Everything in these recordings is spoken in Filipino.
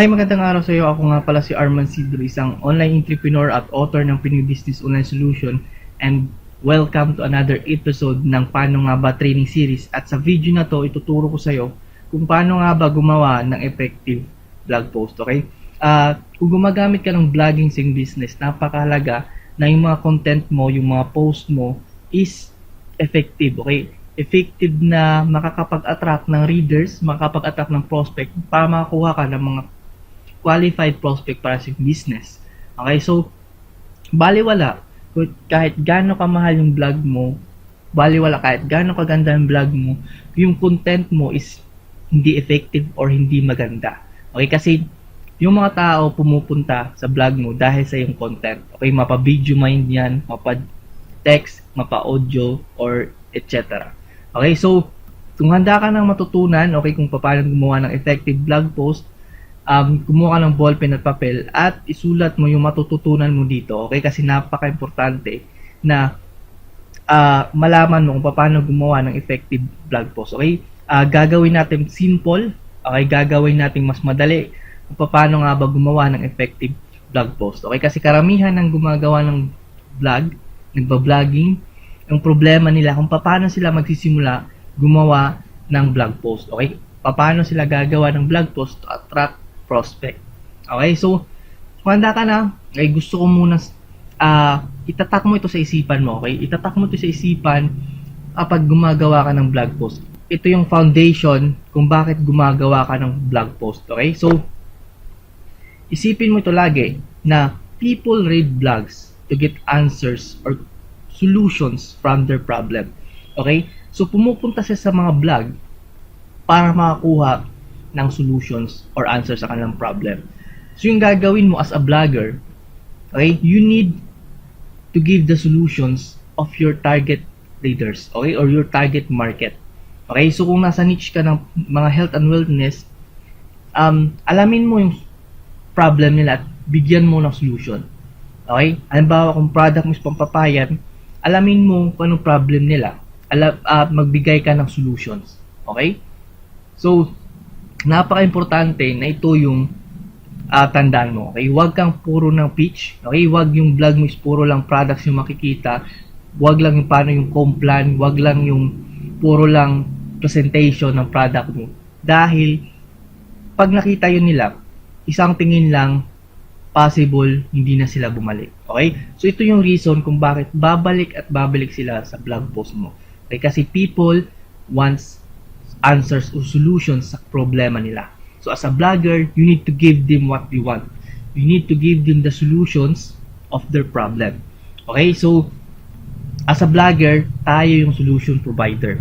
Hi, magandang araw sa iyo. Ako nga pala si Arman Sidro, isang online entrepreneur at author ng Pinoy Business Online Solution and welcome to another episode ng Paano Nga Ba Training Series. At sa video na to, ituturo ko sa iyo kung paano nga ba gumawa ng effective blog post, okay? Ah, kung gumagamit ka ng vlogging sa business, napakahalaga na yung mga content mo, yung mga post mo is effective, okay? Effective na makakapag-attract ng readers, makakapag-attract ng prospect para makakuha ka ng mga qualified prospect para sa business. Okay, so baliwala kahit gaano kamahal yung vlog mo, baliwala kahit gaano kaganda yung vlog mo, yung content mo is hindi effective or hindi maganda. Okay, kasi yung mga tao pumupunta sa vlog mo dahil sa yung content. Okay, mapa-video mind yan, mapa-text, mapa-audio, or etc. Okay, so kung handa ka nang matutunan, okay, kung paano gumawa ng effective blog post, um, kumuha ka ng ballpen at papel at isulat mo yung matututunan mo dito. Okay? Kasi napaka-importante na ah, malaman mo kung paano gumawa ng effective blog post. Okay? Ah, gagawin natin simple. Okay? Gagawin natin mas madali kung paano nga ba gumawa ng effective blog post. Okay? Kasi karamihan ng gumagawa ng vlog, nagba-vlogging, ang problema nila kung paano sila magsisimula gumawa ng blog post. Okay? Paano sila gagawa ng blog post to attract prospect. Okay? So, kung handa ka na, ay gusto ko muna ah itatak mo ito sa isipan mo. Okay? Itatak mo ito sa isipan kapag gumagawa ka ng blog post. Ito yung foundation kung bakit gumagawa ka ng blog post. Okay? So, isipin mo ito lagi na people read blogs to get answers or solutions from their problem. Okay? So, pumupunta siya sa mga blog para makakuha ng solutions or answers sa kanilang problem. So, yung gagawin mo as a vlogger, okay, you need to give the solutions of your target readers, okay, or your target market. Okay, so kung nasa niche ka ng mga health and wellness, um, alamin mo yung problem nila at bigyan mo ng solution. Okay? Halimbawa, kung product mo is pampapayan, alamin mo kung anong problem nila. Ala, at magbigay ka ng solutions. Okay? So, napaka-importante na ito yung ah, tandaan mo. Okay? Huwag kang puro ng pitch. Okay? Huwag yung vlog mo is puro lang products yung makikita. Huwag lang yung paano yung complan. Huwag lang yung puro lang presentation ng product mo. Dahil, pag nakita yun nila, isang tingin lang, possible hindi na sila bumalik. Okay? So ito yung reason kung bakit babalik at babalik sila sa blog post mo. Okay? Kasi people wants answers or solutions sa problema nila. So as a blogger, you need to give them what they want. You need to give them the solutions of their problem. Okay? So as a blogger, tayo yung solution provider.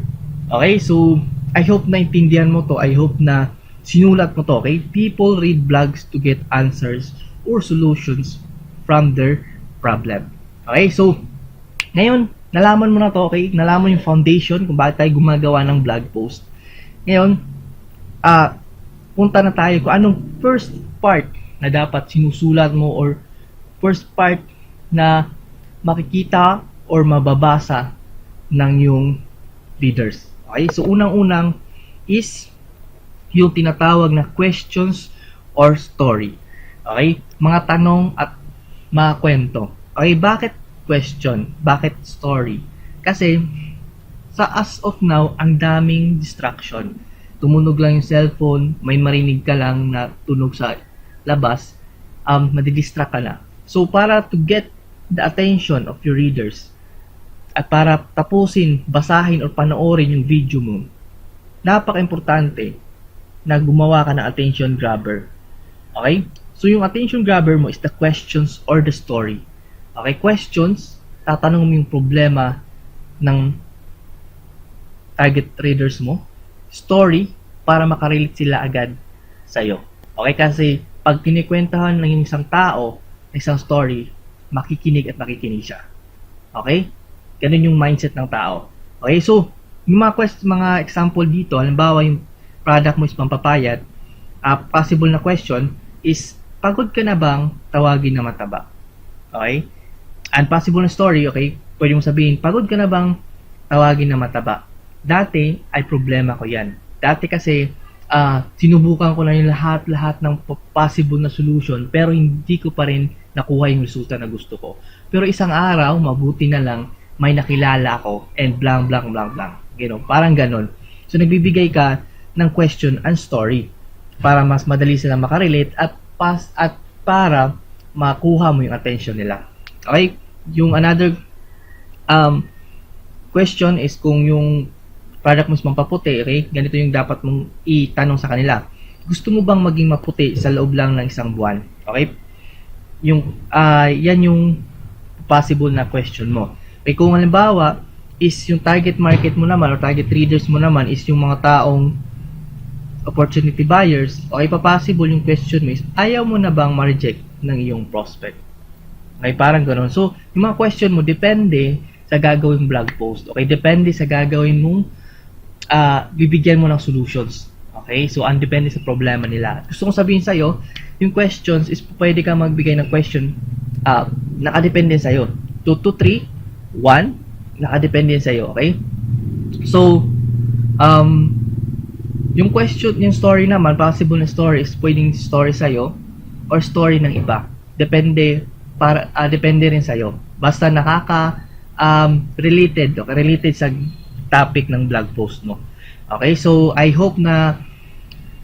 Okay? So I hope na intindihan mo to. I hope na sinulat mo to. Okay? People read blogs to get answers or solutions from their problem. Okay? So ngayon, nalaman mo na to, okay? Nalaman yung foundation kung bakit tayo gumagawa ng blog post. Ngayon, ah punta na tayo kung anong first part na dapat sinusulat mo or first part na makikita or mababasa ng yung readers. Okay? So, unang-unang is yung tinatawag na questions or story. Okay? Mga tanong at mga kwento. Okay, bakit question? Bakit story? Kasi sa as of now, ang daming distraction. Tumunog lang yung cellphone, may marinig ka lang na tunog sa labas, um, madidistract ka na. So, para to get the attention of your readers, at para tapusin, basahin, or panoorin yung video mo, napaka-importante na gumawa ka ng attention grabber. Okay? So, yung attention grabber mo is the questions or the story. Okay? Questions, tatanong mo yung problema ng target readers mo. Story, para makarelate sila agad sa'yo. Okay? Kasi, pag kinikwentahan ng isang tao, isang story, makikinig at makikinig siya. Okay? Ganun yung mindset ng tao. Okay? So, yung mga quest, mga example dito, halimbawa yung product mo is pampapayat, uh, possible na question is, pagod ka na bang tawagin na mataba? Okay? And possible na story, okay? Pwede mong sabihin, pagod ka na bang tawagin na mataba? Dati ay problema ko yan. Dati kasi ah, sinubukan ko na yung lahat-lahat ng po- possible na solution pero hindi ko pa rin nakuha yung resulta na gusto ko. Pero isang araw, mabuti na lang, may nakilala ako and blank, blank, blank, blank. Gano, parang ganon. So, nagbibigay ka ng question and story para mas madali sila makarelate at pas at para makuha mo yung attention nila. Okay? Yung another um, question is kung yung product mo is mampaputi, okay? Ganito yung dapat mong itanong sa kanila. Gusto mo bang maging maputi sa loob lang ng isang buwan? Okay? Yung, ah yan yung possible na question mo. Okay, kung halimbawa, is yung target market mo naman or target readers mo naman is yung mga taong opportunity buyers, okay, pa possible yung question mo is, ayaw mo na bang ma-reject ng iyong prospect? Okay, parang gano'n. So, yung mga question mo, depende sa gagawin blog post. Okay, depende sa gagawin mong ah, bibigyan mo ng solutions. Okay, so ang sa problema nila. Gusto kong sabihin sa'yo, yung questions is pwede ka magbigay ng question ah, nakadepende sa'yo. 2 to 3, 1, nakadepende sa'yo. Okay? So, um, yung question, yung story naman, possible na story is pwedeng story sa'yo or story ng iba. Depende para ah, depende rin sa'yo. Basta nakaka um, related, okay, related sa topic ng blog post mo. Okay, so I hope na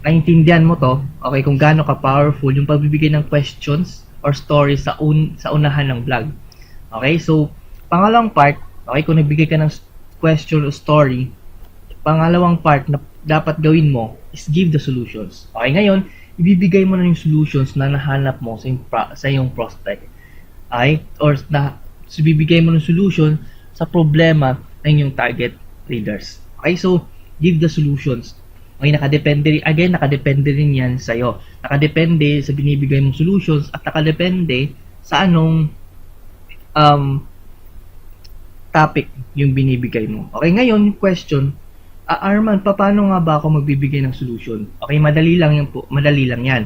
naintindihan mo to, okay, kung gaano ka powerful yung pagbibigay ng questions or stories sa un sa unahan ng vlog. Okay, so pangalawang part, okay, kung nagbigay ka ng question or story, pangalawang part na dapat gawin mo is give the solutions. Okay, ngayon, ibibigay mo na yung solutions na nahanap mo sa yung, sa yung prospect. Okay? Or na so bibigay mo ng solution sa problema ng yung target readers. Okay, so give the solutions. Okay, nakadepende again, nakadepende rin yan sa'yo. Nakadepende sa binibigay mong solutions at nakadepende sa anong um, topic yung binibigay mo. Okay, ngayon, question, ah, Arman, paano nga ba ako magbibigay ng solution? Okay, madali lang yan po, madali lang yan.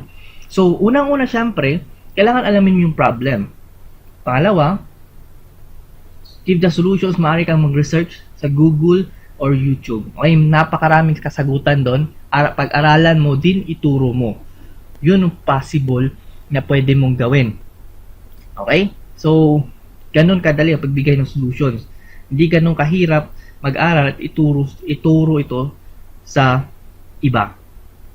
So, unang-una syempre, kailangan alamin yung problem. Pangalawa, give the solutions, maaari kang mag-research sa Google or YouTube. Okay, napakaraming kasagutan doon. Ara- pag-aralan mo din, ituro mo. Yun ang possible na pwede mong gawin. Okay? So, ganun kadali ang pagbigay ng solutions. Hindi ganun kahirap mag-aral at ituro, ituro ito sa iba.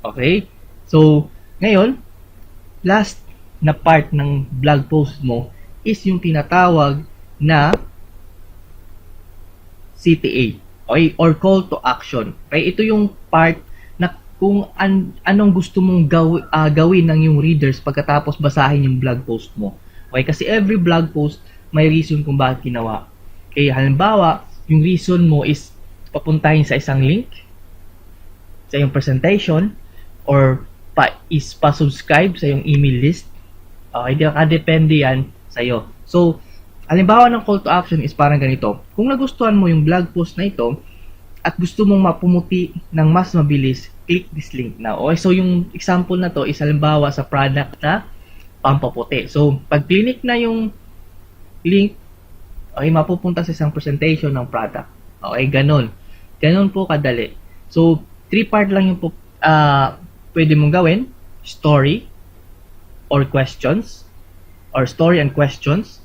Okay? So, ngayon, last na part ng blog post mo is yung tinatawag na CTA okay, or call to action. Okay, ito yung part na kung an- anong gusto mong gaw- ah, gawin ng yung readers pagkatapos basahin yung blog post mo. Okay, kasi every blog post may reason kung bakit ginawa. Okay, halimbawa, yung reason mo is papuntahin sa isang link sa yung presentation or pa is pa-subscribe sa yung email list. Okay, di depende yan sa iyo. So, halimbawa ng call to action is parang ganito. Kung nagustuhan mo yung blog post na ito at gusto mong mapumuti ng mas mabilis, click this link now. Okay, so yung example na to is halimbawa sa product na pampaputi. So, pag click na yung link, okay, mapupunta sa isang presentation ng product. Okay, ganun. Ganun po kadali. So, three part lang yung po, ah, pwede mong gawin. Story or questions or story and questions.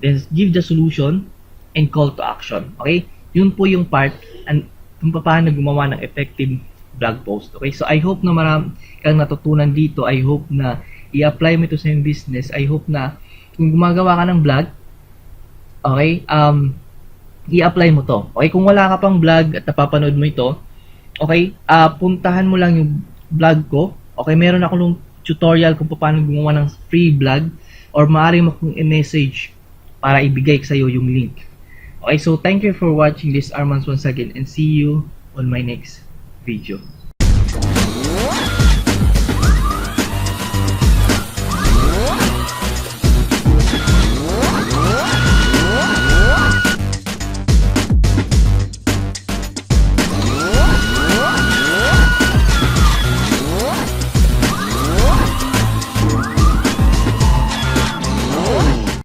Then, give the solution and call to action. Okay? Yun po yung part and kung paano gumawa ng effective blog post. Okay? So, I hope na marami kang natutunan dito. I hope na i-apply mo ito sa iyong business. I hope na kung gumagawa ka ng blog, okay, um, i-apply mo to. Okay, kung wala ka pang vlog at napapanood mo ito, okay, ah puntahan mo lang yung vlog ko. Okay, meron ako ng tutorial kung paano gumawa ng free vlog or maaari mo kong i-message para ibigay sa iyo yung link. Okay, so thank you for watching this Armans once again and see you on my next video.